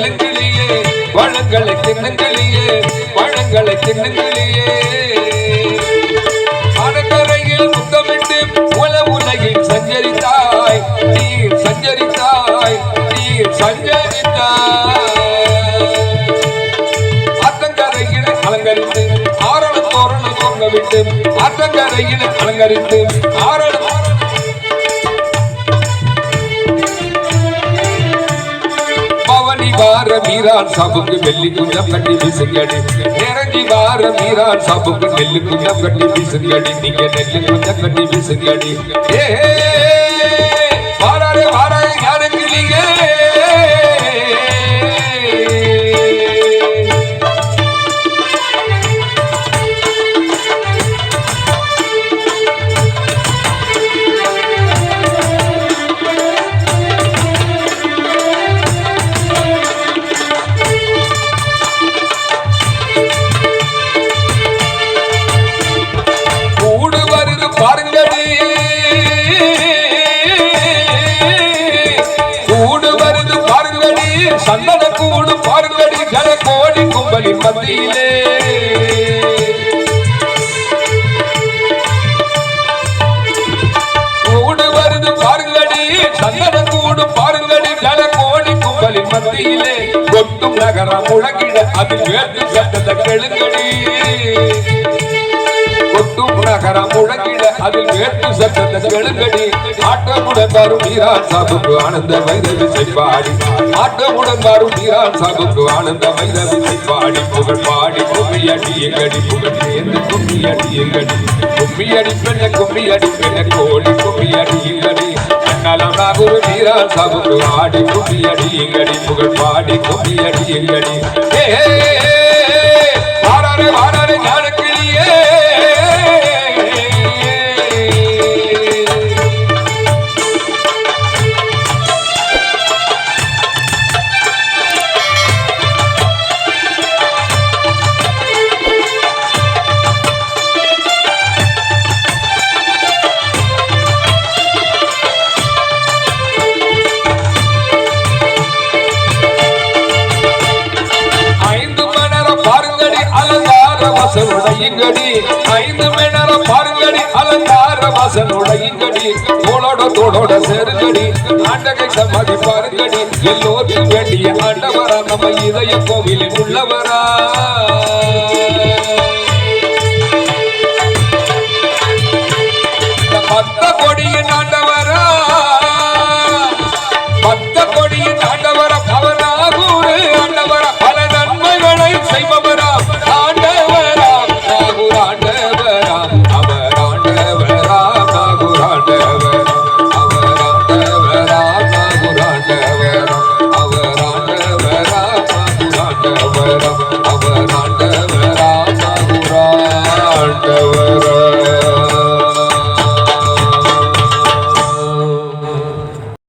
தின்னுங்களியே பழங்களை தின்னுங்களியே பழங்களை தின்னுங்களியே கடற்கரையில் முத்தமிட்டு உல உலகில் சஞ்சரித்தாய் நீர் சஞ்சரித்தாய் நீர் சஞ்சரித்தாய். அத்தங்கரையில் அலங்கரித்து ஆரண தோரண தோங்க விட்டு அத்தங்கரையில் அலங்கரித்து ஆரண வார மீரான் சாப்புக்கு வெள்ளி குஞ்சம் கட்டி வீசுங்கடி. நிறங்கி வார மீரான் சாப்புக்கு நெல்லு குஞ்சம் கட்டி வீசுங்கடி. நீங்க நெல்லு குஞ்சம் கட்டி வீசுங்கடி. ஏ. சந்தன கூடு பாருங்கடி ஜன கோடி கும்பலி மத்தியிலே. கூடு வருது பாருங்கடி சந்தன கூடு பாருங்கடி ஜன கோடி கும்பலி மத்தியிலே. கொட்டும் நகரம் முழங்கிட அது வேட்டு சட்டத்தை கெழுங்கடி. கொட்டும் நகரம் முழங்கிட அதில் வேட்டு சத்தத்தை கெழுங்கடி ஆட்டமுடன் வரும் வீரான் சாபுக்கு ஆனந்த வைரவி செய்வாடி. ஆட்டமுடன் வரும் வீரான் சாபுக்கு ஆனந்த வைரவி செய்வாடி. புகழ் பாடி கும்மியடி எங்கடி. புகழ் சேர்ந்து கும்மியடி எங்கடி. கும்மியடி பெண்ண கும்மியடி பெண்ண கோழி கும்மியடி எங்கடி. நலம் நாகூர் வீரான் சாபுக்கு ஆடி கும்மியடி எங்கடி. புகழ் பாடி கும்மியடி எங்கடி. ஏ. வாசனுடையுங்கடி ஐந்து மணி பாருங்கடி. அலங்கார வாசனுடையுங்கடி தோளோட தோளோட சேருங்கடி. ஆண்டகை சமாதி பாருங்கடி. எல்லோரும் வேண்டிய ஆண்டவரா நம்ம இதய கோவிலில் உள்ளவரா.